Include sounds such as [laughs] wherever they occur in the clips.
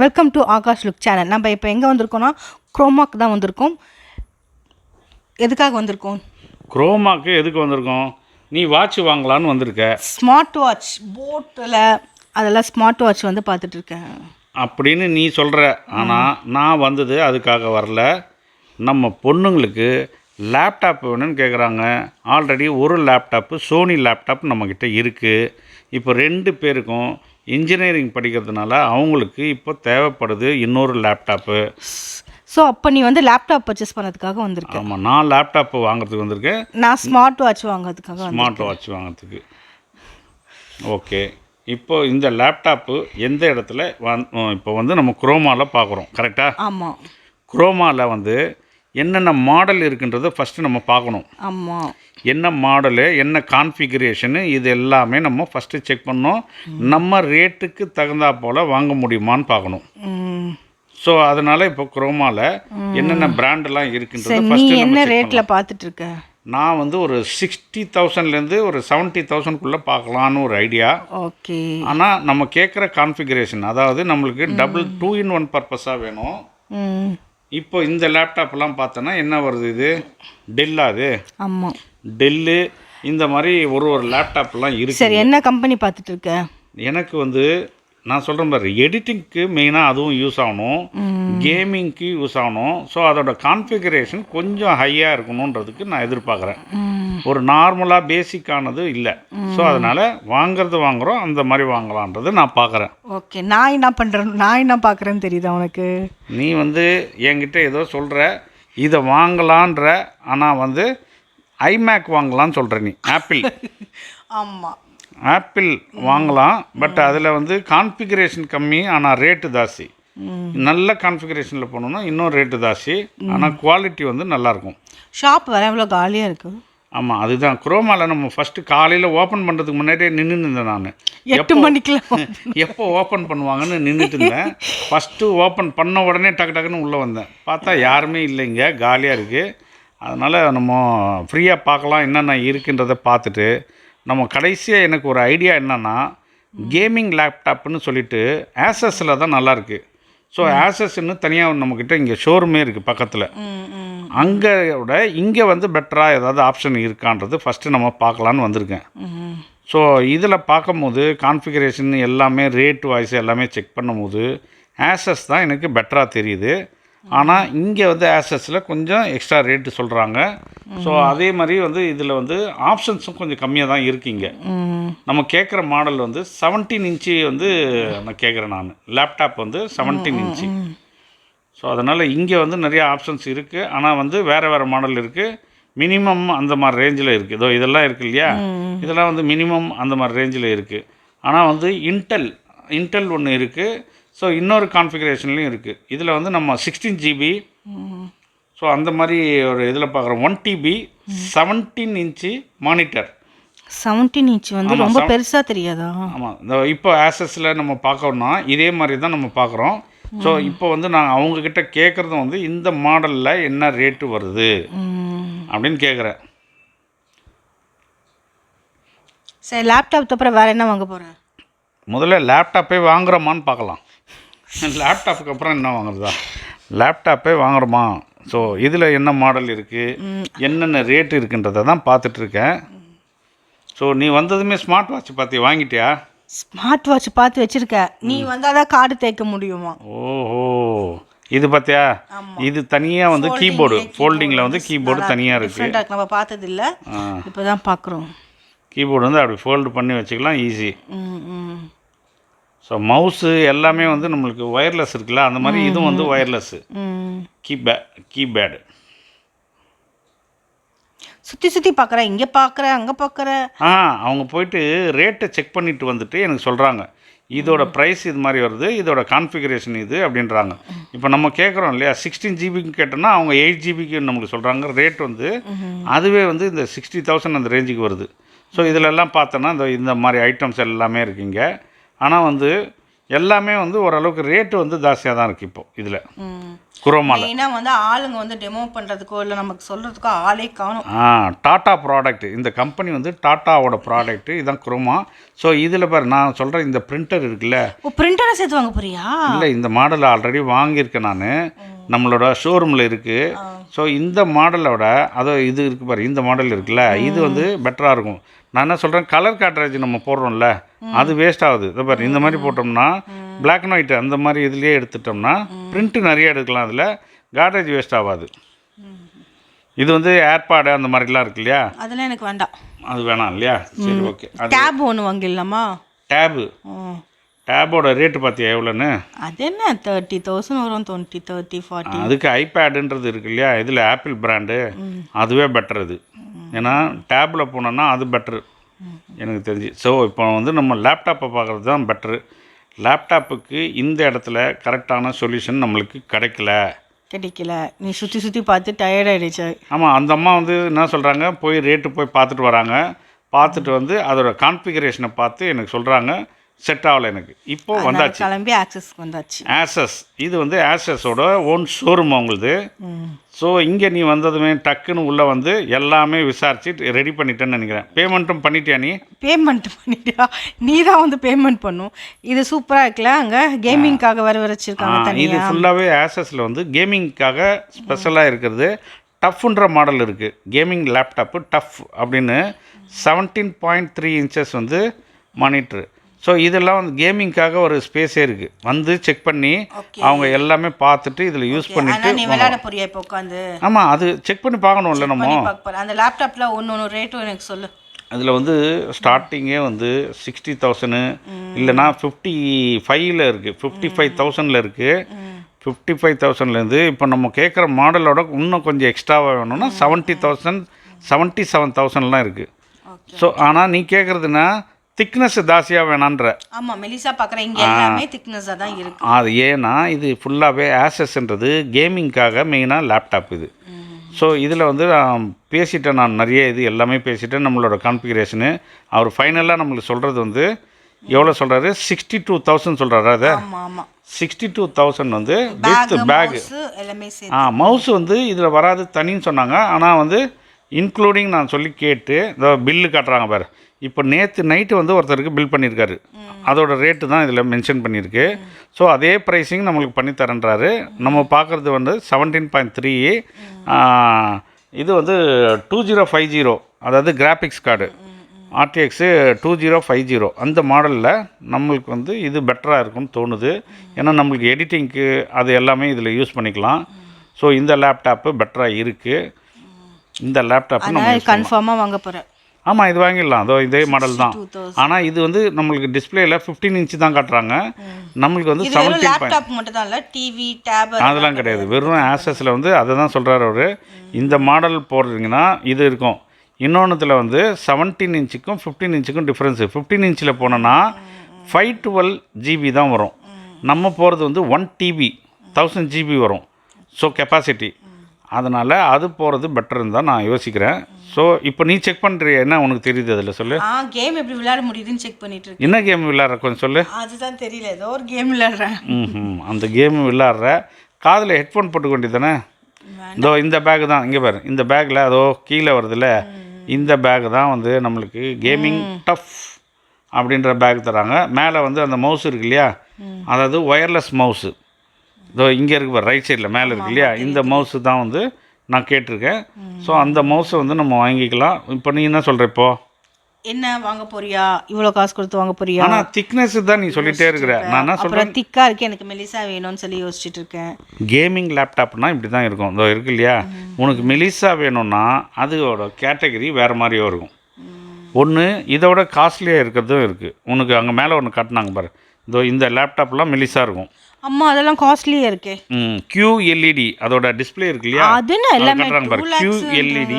Welcome to Akash look channel நம்ம இப்போ எங்கே வந்திருக்கோம்னா குரோமாக்கு தான் வந்திருக்கோம். எதுக்காக வந்திருக்கோம்? குரோமாக்கு எதுக்கு வந்திருக்கோம்? நீ வாட்ச் வாங்கலான்னு வந்திருக்க. ஸ்மார்ட் வாட்ச் போட்டில் அதெல்லாம் ஸ்மார்ட் வாட்ச் வந்து பார்த்துட்டு இருக்கேன். அப்படின்னு நீ சொல்கிற ஆனால் நான் வந்தது அதுக்காக வரல. நம்ம பொண்ணுங்களுக்கு லேப்டாப் வேணும்னு கேட்குறாங்க ஆல்ரெடி ஒரு லேப்டாப்பு சோனி லேப்டாப் நம்மக்கிட்ட இருக்குது இப்போ ரெண்டு பேருக்கும் இன்ஜினியரிங் படிக்கிறதுனால அவங்களுக்கு இப்போ தேவைப்படுது இன்னொரு லேப்டாப்பு ஸோ அப்போ நீ வந்து லேப்டாப் பர்ச்சேஸ் பண்ணதுக்காக வந்திருக்க. ஆமாம் நான் லேப்டாப்பு வாங்குறதுக்கு வந்திருக்கேன் நான் ஸ்மார்ட் வாட்ச் வாங்குறதுக்காக ஸ்மார்ட் வாட்ச் வாங்குறதுக்கு. ஓகே இப்போ இந்த லேப்டாப்பு எந்த இடத்துல வந் இப்போ வந்து நம்ம குரோமாவில் பார்க்குறோம் கரெக்டாக ஆமாம் குரோமாவில் வந்து என்னென்ன மாடல் இருக்குன்றதை ஃபஸ்ட்டு நம்ம பார்க்கணும். ஆமாம் என்ன மாடலு என்ன கான்ஃபிகரேஷனு இது எல்லாமே நம்ம ஃபஸ்ட்டு செக் பண்ணோம். நம்ம ரேட்டுக்கு தகுந்தா போல் வாங்க முடியுமான்னு பார்க்கணும். ஸோ அதனால் இப்போ குரோமாவில் என்னென்ன பிராண்டெல்லாம் இருக்குன்றதை ஃபஸ்ட்டு என்ன ரேட்டில் பார்த்துட்டு இருக்க நான் வந்து ஒரு சிக்ஸ்டி தௌசண்ட்லேருந்து ஒரு செவன்ட்டி தௌசண்ட்குள்ளே பார்க்கலான்னு ஒரு ஐடியா ஓகே. ஆனால் நம்ம கேட்குற கான்ஃபிகரேஷன் அதாவது நம்மளுக்கு டபுள் டூ இன் ஒன் பர்பஸாக வேணும். இப்போ இந்த லேப்டாப்லாம் பார்த்தோன்னா என்ன வருது இது? டெல்லா அது? ஆமாம் டெல்லு இந்த மாதிரி ஒரு ஒரு லேப்டாப்லாம் இருக்கு. சரி என்ன கம்பெனி பார்த்துட்டு இருக்க? எனக்கு வந்து நான் சொல்கிறேன் பாரு எடிட்டிங்க்கு மெயினாக அதுவும் யூஸ் ஆகணும். கேமிங்க்கு யூஸ் ஆகணும். ஸோ அதோட கான்ஃபிகரேஷன் கொஞ்சம் ஹையாக இருக்கணுன்றதுக்கு நான் எதிர்பார்க்குறேன். ஒரு நார்மலாக பேசிக்கானது இல்லை. ஸோ அதனால் வாங்குறது வாங்குகிறோம் அந்த மாதிரி வாங்கலான்றது நான் பார்க்குறேன் ஓகே நான் என்ன பண்ணுறேன் நான் என்ன பார்க்குறேன்னு தெரியுதா உனக்கு? நீ வந்து என்கிட்ட ஏதோ சொல்கிற இதை வாங்கலான்ற ஆனால் வந்து ஐமேக் வாங்கலான்னு சொல்கிற நீ ஆப்பிள் ஆமாம் ஆப்பிள் வாங்கலாம் பட் அதில் வந்து கான்ஃபிகரேஷன் கம்மி ஆனால் ரேட்டு ஜாஸ்தி. நல்ல கான்ஃபிகரேஷனில் போனோம்னா இன்னும் ரேட்டு ஜாஸ்தி ஆனால் குவாலிட்டி வந்து நல்லாயிருக்கும் ஷாப் வர எவ்வளோ காலியாக இருக்கு? ஆமாம் அதுதான். குரோமாவில் நம்ம ஃபஸ்ட்டு காலையில் ஓப்பன் பண்ணுறதுக்கு முன்னாடியே நின்று இருந்தேன் நான். எட்டு மணிக்கெல்லாம் எப்போ ஓப்பன் [laughs] பண்ணுவாங்கன்னு நின்றுட்டு இருந்தேன். ஃபஸ்ட்டு ஓப்பன் பண்ண உடனே டக்கு டக்குன்னு உள்ளே வந்தேன். பார்த்தா யாருமே இல்லைங்க காலியாக இருக்குது அதனால் நம்ம ஃப்ரீயாக பார்க்கலாம் என்னென்ன இருக்குன்றதை பார்த்துட்டு நம்ம கடைசியாக எனக்கு ஒரு ஐடியா என்னென்னா கேமிங் லேப்டாப்னு சொல்லிட்டு ஆசஸில் தான் நல்லாயிருக்கு ஸோ ஆசஸ்ன்னு தனியாக நம்மக்கிட்ட இங்கே ஷோரூமே இருக்குது பக்கத்தில். அங்கே விட இங்கே வந்து பெட்டராக ஏதாவது ஆப்ஷன் இருக்கான்றது ஃபஸ்ட்டு நம்ம பார்க்கலான்னு வந்திருக்கேன். ஸோ இதில் பார்க்கும்போது கான்ஃபிகரேஷன் எல்லாமே ரேட் வாய்ஸ் எல்லாமே செக் பண்ணும்போது ஆசஸ் தான் எனக்கு பெட்டராக தெரியுது. ஆனால் இங்கே வந்து ஆசஸில் கொஞ்சம் எக்ஸ்ட்ரா ரேட்டு சொல்கிறாங்க ஸோ அதே மாதிரி வந்து இதில் வந்து ஆப்ஷன்ஸும் கொஞ்சம் கம்மியாக தான் இருக்குங்க நம்ம கேட்குற மாடல் வந்து செவன்டீன் இன்ச்சு வந்து நான் கேட்குறேன் நான். லேப்டாப் வந்து செவன்டீன் இன்ச்சு. ஸோ அதனால் இங்கே வந்து நிறைய ஆப்ஷன்ஸ் இருக்குது ஆனால் வந்து வேறு வேறு மாடல் இருக்குது மினிமம் அந்த மாதிரி ரேஞ்சில் இருக்குது இதோ இதெல்லாம் இருக்குது இல்லையா? இதெல்லாம் வந்து மினிமம் அந்த மாதிரி ரேஞ்சில் இருக்குது ஆனால் வந்து இன்டெல் இன்டெல் ஒன்று இருக்குது ஸோ இன்னொரு கான்ஃபிகரேஷன்லேயும் இருக்குது இதில் வந்து நம்ம சிக்ஸ்டீன் ஜிபி ஸோ அந்த மாதிரி ஒரு இதில் பார்க்குறோம் one TB seventeen inch monitor seventeen inch வந்து ரொம்ப பெருசாக தெரியாதா? ஆமாம் இந்த இப்போ ஆசஸில் நம்ம பார்க்கணும்னா இதே மாதிரி தான் நம்ம பார்க்குறோம் ஸோ இப்போ வந்து நான் அவங்கக்கிட்ட கேட்குறது வந்து இந்த மாடலில் என்ன ரேட்டு வருது? அப்படின்னு கேட்குறேன் சரி லேப்டாப் அப்புறம் வேறு என்ன வாங்க போகிறேன் முதல்ல லேப்டாப்பே வாங்குறோமான்னு பார்க்கலாம் லேப்டாப்புக்கு அப்புறம் என்ன வாங்குறதா? லேப்டாப்பே வாங்குறோமா? ஸோ இதில் என்ன மாடல் இருக்குது என்னென்ன ரேட் இருக்குன்றதை தான் பார்த்துட்ருக்கேன் ஸோ நீ வந்ததுமே ஸ்மார்ட் வாட்ச் பார்த்து வாங்கிட்டியா? ஸ்மார்ட் வாட்ச் பார்த்து வச்சிருக்க நீ வந்தால் தான் கார்டு தேய்க்க முடியுமா? ஓஹோ. இது பார்த்தியா? இது தனியாக வந்து கீபோர்டு ஃபோல்டிங்கில் வந்து கீபோர்டு தனியாக இருக்குது நம்ம பார்த்தது இல்லை இப்போ தான் பார்க்குறோம். கீபோர்டு வந்து அப்படி ஃபோல்டு பண்ணி வச்சுக்கலாம் ஈஸி ஸோ மவுஸு எல்லாமே வந்து நம்மளுக்கு ஒயர்லெஸ் இருக்குல்ல அந்த மாதிரி இதுவும் வந்து ஒயர்லெஸ்ஸு கீபே கீபேடு சுற்றி சுற்றி பார்க்குற இங்கே பார்க்குற அங்கே பார்க்குற ஆ அவங்க போயிட்டு ரேட்டை செக் பண்ணிட்டு வந்துட்டு எனக்கு சொல்கிறாங்க இதோட ப்ரைஸ் இது மாதிரி வருது இதோட கான்ஃபிகரேஷன் இது அப்படின்றாங்க. இப்போ நம்ம கேட்குறோம் இல்லையா சிக்ஸ்டீன் ஜிபிக்கு கேட்டோம்னா அவங்க எயிட் ஜிபிக்கு நமக்கு சொல்கிறாங்க ரேட் வந்து அதுவே வந்து இந்த சிக்ஸ்டி தௌசண்ட் அந்த ரேஞ்சுக்கு வருது. ஸோ இதிலெல்லாம் பார்த்தோன்னா இந்த இந்த மாதிரி ஐட்டம்ஸ் எல்லாமே இருக்குங்க ஆனால் வந்து எல்லாமே வந்து ஓரளவுக்கு ரேட்டு வந்து ஜாஸ்தியாக தான் இருக்குது இப்போ இதில். ம். குரோமாவில் மெயினாக வந்து ஆளுங்க வந்து டெமோ பண்ணுறதுக்கோ இல்லை நமக்கு சொல்கிறதுக்கோ ஆளே காணும். ஆ டாட்டா ப்ராடக்ட் இந்த கம்பெனி வந்து டாட்டாவோட ப்ராடக்ட் இதான் குரோமா. ஸோ இதில் பாரு நான் சொல்கிற இந்த பிரிண்டர் இருக்குல்ல. ஓ பிரிண்டரை சேர்த்து வாங்க போறியா? இல்லை இந்த மாடல் ஆல்ரெடி வாங்கியிருக்கேன் நான். நம்மளோட ஷோரூமில் இருக்குது ஸோ இந்த மாடலோட அதோ இது இருக்குது பாரு இந்த மாடல் இருக்குல்ல. இது வந்து பெட்டராக இருக்கும். நான் என்ன சொல்கிறேன் கலர் காட்ரேஜ் நம்ம போடுறோம்ல அது வேஸ்ட் ஆகுது. இதை பாரு இந்த மாதிரி போட்டோம்னா Black அண்ட் ஒயிட் அந்த மாதிரி இதுலேயே எடுத்துட்டோம்னா பிரிண்ட்டு நிறைய எடுக்கலாம் அதில் காட்ரேஜ் வேஸ்ட் ஆகாது. இது வந்து ஏர்பாடு அந்த மாதிரிலாம் இருக்கு இல்லையா? அதெல்லாம் எனக்கு வேண்டாம். அது வேணாம் இல்லையா? சரி ஓகே. அது டேப் ஒன்று வாங்கிடலாமா? டேபு டேபோட ரேட்டு பார்த்தியா எவ்வளோன்னு? அது என்ன தேர்ட்டி தௌசண்ட் வரும் டுவெண்ட்டி தேர்ட்டி ஃபார்ட்டி அதுக்கு ஐபேடுன்றது இருக்கு இல்லையா? இதில் ஆப்பிள் பிராண்டு அதுவே பெட்டர் இது ஏன்னா டேப்பில் போனோன்னா அது பெட்ரு எனக்கு தெரிஞ்சு. ஸோ இப்போ வந்து நம்ம லேப்டாப்பை பார்க்குறது தான் பெட்ரு லேப்டாப்புக்கு இந்த இடத்துல கரெக்டான சொல்யூஷன் நம்மளுக்கு கிடைக்கல. கிடைக்கல. நீ சுற்றி சுற்றி பார்த்து டயர்ட் ஆமாம் அந்த அம்மா வந்து என்ன சொல்கிறாங்க போய் ரேட்டு போய் பார்த்துட்டு வராங்க. பார்த்துட்டு வந்து அதோட கான்ஃபிகரேஷனை பார்த்து எனக்கு சொல்கிறாங்க செட் ஆகலை எனக்கு. இப்போ வந்தாச்சு. கிளம்பி ஆக்சஸ்க்கு வந்தாச்சு. ஆசஸ் இது வந்து ஆசஸோட ஓன் ஷோரூம் அவங்களுது. ஸோ இங்கே நீ வந்ததுமே டக்குன்னு உள்ளே வந்து எல்லாமே விசாரிச்சு ரெடி பண்ணிட்டேன்னு நினைக்கிறேன். பேமெண்ட்டும் பண்ணிட்டியா நீ? பேமெண்ட் பண்ணிட்டியா? நீ தான் வந்து பேமெண்ட் பண்ணும். இது சூப்பராக இருக்குல்ல அங்கே? கேமிங்காக வர வச்சிருக்காங்க ஆ, இது ஃபுல்லாகவே ஆசஸில் வந்து கேமிங்க்காக ஸ்பெஷலாக இருக்கிறது டஃப்ன்ற மாடல் இருக்குது கேமிங் லேப்டாப்பு டஃப் அப்படின்னு செவன்டீன் பாயிண்ட் த்ரீ இன்ச்சஸ் வந்து மானிட்ரு ஸோ இதெல்லாம் வந்து கேமிங்க்காக ஒரு ஸ்பேஸே இருக்குது வந்து செக் பண்ணி. அவங்க எல்லாமே பார்த்துட்டு இதில் யூஸ் பண்ணிட்டு விளையாட போறியா இப்போ உட்காந்து ஆமாம் அது செக் பண்ணி பார்க்கணும்ல நம்ம. அந்த லேப்டாப்பில் ஒன்று ஒன்று ரேட்டும் எனக்கு சொல்லு. அதில் வந்து ஸ்டார்டிங்கே வந்து சிக்ஸ்டி தௌசண்ட் இல்லைனா ஃபிஃப்டி ஃபைவ்ல இருக்குது ஃபிஃப்டி ஃபைவ் தௌசண்டில் இருக்குது ஃபிஃப்டி ஃபைவ் தௌசண்ட்லேருந்து இப்போ நம்ம கேட்குற மாடலோட இன்னும் கொஞ்சம் எக்ஸ்ட்ராவாக வேணும்னா செவன்ட்டி தௌசண்ட் செவன்ட்டி செவன் தௌசண்ட்லாம் இருக்குது ஸோ ஆனால் நீ கேட்குறதுனா திக்னஸ் ஜாஸ்தியாக வேணான்ற. ஆமாம் மெலிசா பார்க்குறேன் இங்கே எல்லாமே திக்னஸாக தான் இருக்கு. அது ஏன்னா இது ஃபுல்லாகவே ஆசஸ்ன்றது கேமிங்க்காக மெயினாக லேப்டாப் இது. ஸோ இதில் வந்து நான் பேசிட்டேன் நான் நிறைய இது எல்லாமே பேசிட்டேன் நம்மளோட கான்ஃபிகரேஷனு அவர் ஃபைனலாக நம்மளுக்கு சொல்கிறது வந்து எவ்வளோ சொல்கிறாரு சிக்ஸ்டி டூ தௌசண்ட் சொல்கிறாரு அதை சிக்ஸ்டி டூ தௌசண்ட் வந்து வித் பேக் ஆ மவுஸ் வந்து இதில் வராது தனின்னு சொன்னாங்க. ஆனால் வந்து இன்க்ளூடிங் நான் சொல்லி கேட்டு இந்த பில்லு காட்டுறாங்க பாரு. இப்போ நேற்று நைட்டு வந்து ஒருத்தருக்கு பில் பண்ணியிருக்காரு அதோட ரேட்டு தான் இதில் மென்ஷன் பண்ணியிருக்கு. ஸோ அதே ப்ரைஸிங் நம்மளுக்கு பண்ணி தரேன்றாரு. நம்ம பார்க்குறது வந்து செவன்டீன் பாயிண்ட் த்ரீ இது வந்து டூ ஜீரோ ஃபைவ் ஜீரோ அதாவது graphics card RTX two zero five zero அந்த மாடலில் நம்மளுக்கு வந்து இது பெட்டராக இருக்கும்னு தோணுது. ஏன்னா நம்மளுக்கு எடிட்டிங்க்கு அது எல்லாமே இதில் யூஸ் பண்ணிக்கலாம். ஸோ இந்த லேப்டாப்பு பெட்டராக இருக்குது இந்த லேப்டாப் நம்ம கன்ஃபார்மாக வாங்க போகிறேன் ஆமாம் இது வாங்கிடலாம். அதோ இதே மாடல் தான். ஆனால் இது வந்து நம்மளுக்கு டிஸ்பிளேல ஃபிஃப்டீன் இன்ச்சு தான் காட்டுறாங்க. நம்மளுக்கு வந்து செவன்டீன் லேப்டாப் மட்டும் தான் இல்லை டிவி டேப் அதெல்லாம் கிடையாது. வெறும் ஆசஸில் வந்து அதை தான் சொல்கிறாரு அவர். இந்த மாடல் போடுறீங்கன்னா இது இருக்கும். இன்னொன்றுத்தில் வந்து செவன்டீன் இன்ச்சுக்கும் ஃபிஃப்டீன் இன்ச்சுக்கும் டிஃப்ரென்ஸு ஃபிஃப்டீன் இன்ச்சில் போனோன்னா ஃபைவ் டுவெல் ஜிபி தான் வரும். நம்ம போகிறது வந்து ஒன் டிபி தௌசண்ட் ஜிபி வரும். ஸோ கெப்பாசிட்டி அதனால் அது போகிறது பெட்டர்னு தான் நான் யோசிக்கிறேன். ஸோ இப்போ நீ செக் பண்ணுறிய என்ன உனக்கு தெரியுது அதில்? சொல்லு. ஆ கேம் எப்படி விளையாட முடியுதுன்னு செக் பண்ணிட்டு இருக்கேன் என்ன கேம் விளையாடுற? கொஞ்சம் சொல்லு. அதுதான் தெரியல. ஏதோ ஒரு கேம் விளையாடுறேன். ம் அந்த கேம் விளையாடுற. காதில் ஹெட்ஃபோன் போட்டு வேண்டியதானே இதோ இந்த பேக் தான். இங்கே பாரு. இந்த பேக்கில் அதோ கீழே வருதுல்ல? இந்த பேக் தான் வந்து நம்மளுக்கு கேமிங் டஃப் அப்படின்ற பேக் தராங்க. மேலே வந்து அந்த மவுஸ் இருக்கு இல்லையா? அதாவது ஒயர்லெஸ் மவுஸு இதோ இங்கே இருக்கு ரைட் சைடில் மேலே இருக்கு இல்லையா? இந்த மவுஸு தான் வந்து நான் கேட்டிருக்கேன். ஸோ அந்த மவுஸை வந்து நம்ம வாங்கிக்கலாம். இப்போ நீ என்ன சொல்கிற இப்போ? என்ன வாங்க போறியா? இவ்வளோ காசு கொடுத்து வாங்க போறியா? ஆனால் திக்னஸ் தான் நீ சொல்லிட்டே இருக்கிற. நான் என்ன சொல்கிறேன் அப்புறம் திக்கா இருக்கு எனக்கு மெலிசா வேணும்னு சொல்லி யோசிச்சுட்டு இருக்கேன். கேமிங் லேப்டாப்னா இப்படி தான் இருக்கும். இதோ இருக்கு இல்லையா? உனக்கு மெலிசா வேணும்னா அதோட கேட்டகரி வேறு மாதிரியோ இருக்கும். ஒன்று இதோட காஸ்ட்லியாக இருக்கிறதும் இருக்குது உனக்கு அங்கே மேலே ஒன்று காட்டினாங்க பாரு. இதோ இந்த லேப்டாப்லாம் மெலிசா இருக்கும். அம்மா அதெல்லாம் காஸ்ட்லியா இருக்கே. ம் QLED அதோட டிஸ்ப்ளே இருக்கு இல்லையா? அது என்ன எல்லாமே காட்டுறாங்க பாரு. டூ லேக்ஸ் QLED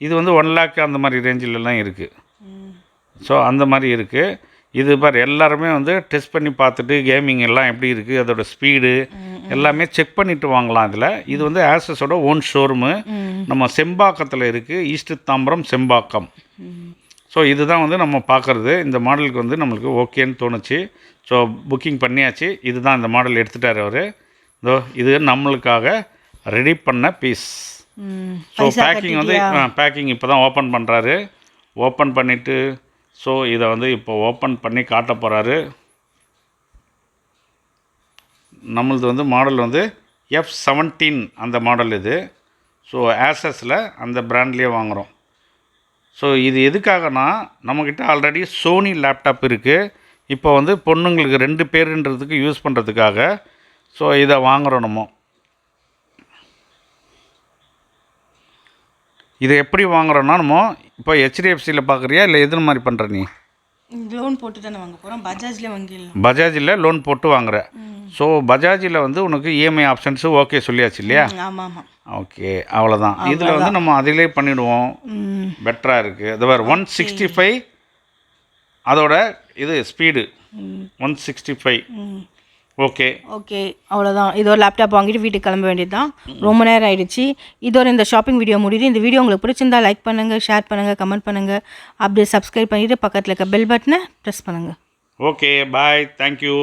இது வந்து ஒன் லேக் அந்த மாதிரி ரேஞ்சிலலாம் இருக்குது ஸோ அந்த மாதிரி இருக்குது இது பாரு எல்லாருமே வந்து டெஸ்ட் பண்ணி பார்த்துட்டு கேமிங் எல்லாம் எப்படி இருக்குது அதோட ஸ்பீடு எல்லாமே செக் பண்ணிட்டு வாங்கலாம் இதில். இது வந்து ஆசஸோட ஓன் ஷோரூமு நம்ம செம்பாக்கத்தில் இருக்குது ஈஸ்ட் தாம்பரம் செம்பாக்கம். ஸோ இதுதான் வந்து நம்ம பார்க்குறது. இந்த மாடலுக்கு வந்து நம்மளுக்கு ஓகேன்னு தோணுச்சு. ஸோ புக்கிங் பண்ணியாச்சு. இதுதான் இந்த மாடல் எடுத்துட்டார் அவர். இதோ இது நம்மளுக்காக ரெடி பண்ண பீஸ் ஸோ பேக்கிங் வந்து பேக்கிங் இப்போ தான் ஓப்பன் பண்ணுறாரு ஓப்பன் பண்ணிவிட்டு ஸோ இதை வந்து இப்போ ஓப்பன் பண்ணி காட்ட போகிறாரு நம்மளது வந்து மாடல் வந்து எஃப் செவன்டீன் அந்த மாடல் இது. ஸோ ஆசஸில் அந்த பிராண்ட்லேயே வாங்குகிறோம் ஸோ இது எதுக்காகனா நம்மக்கிட்ட ஆல்ரெடி சோனி லேப்டாப் இருக்குது இப்போ வந்து பொண்ணுங்களுக்கு ரெண்டு பேருன்றதுக்கு யூஸ் பண்ணுறதுக்காக ஸோ இதை வாங்குகிறோம் நம்ம. இதை எப்படி வாங்குறோன்னா நம்ம இப்போ ஹெச்டிஎஃப்சியில் பார்க்குறியா இல்லை எது மாதிரி பண்ணுற நீ? லோன் போட்டு தானே வாங்க போகிறோம் பஜாஜ்லேயே வாங்கிடலாம். பஜாஜில் லோன் போட்டு வாங்குற. ஸோ பஜாஜில் வந்து உனக்கு E இஎம்ஐ ஆப்ஷன்ஸு ஓகே சொல்லியாச்சு இல்லையா? ஆமாம் ஆமாம் ஓகே அவ்வளோதான் இதில் வந்து நம்ம அதிலே பண்ணிவிடுவோம் பெட்டராக இருக்குது அது வேறு ஒன் சிக்ஸ்டி ஃபைவ் அதோட இது ஸ்பீடு ஒன் சிக்ஸ்டி ஃபைவ் ம். ஓகே ஓகே அவ்வளோதான் இதோ லேப்டாப் வாங்கிட்டு வீட்டுக்கு கிளம்ப வேண்டியது தான் ரொம்ப நேரம் ஆயிடுச்சு. இதோட இந்த ஷாப்பிங் வீடியோ முடியுது. இந்த வீடியோ உங்களுக்கு பிடிச்சிருந்தா லைக் பண்ணுங்கள் ஷேர் பண்ணுங்கள் கமெண்ட் பண்ணுங்கள் அப்படியே சப்ஸ்கிரைப் பண்ணிவிட்டு பக்கத்தில் இருக்க பெல் பட்டனை ப்ரெஸ் பண்ணுங்கள் ஓகே பாய் தேங்க்யூ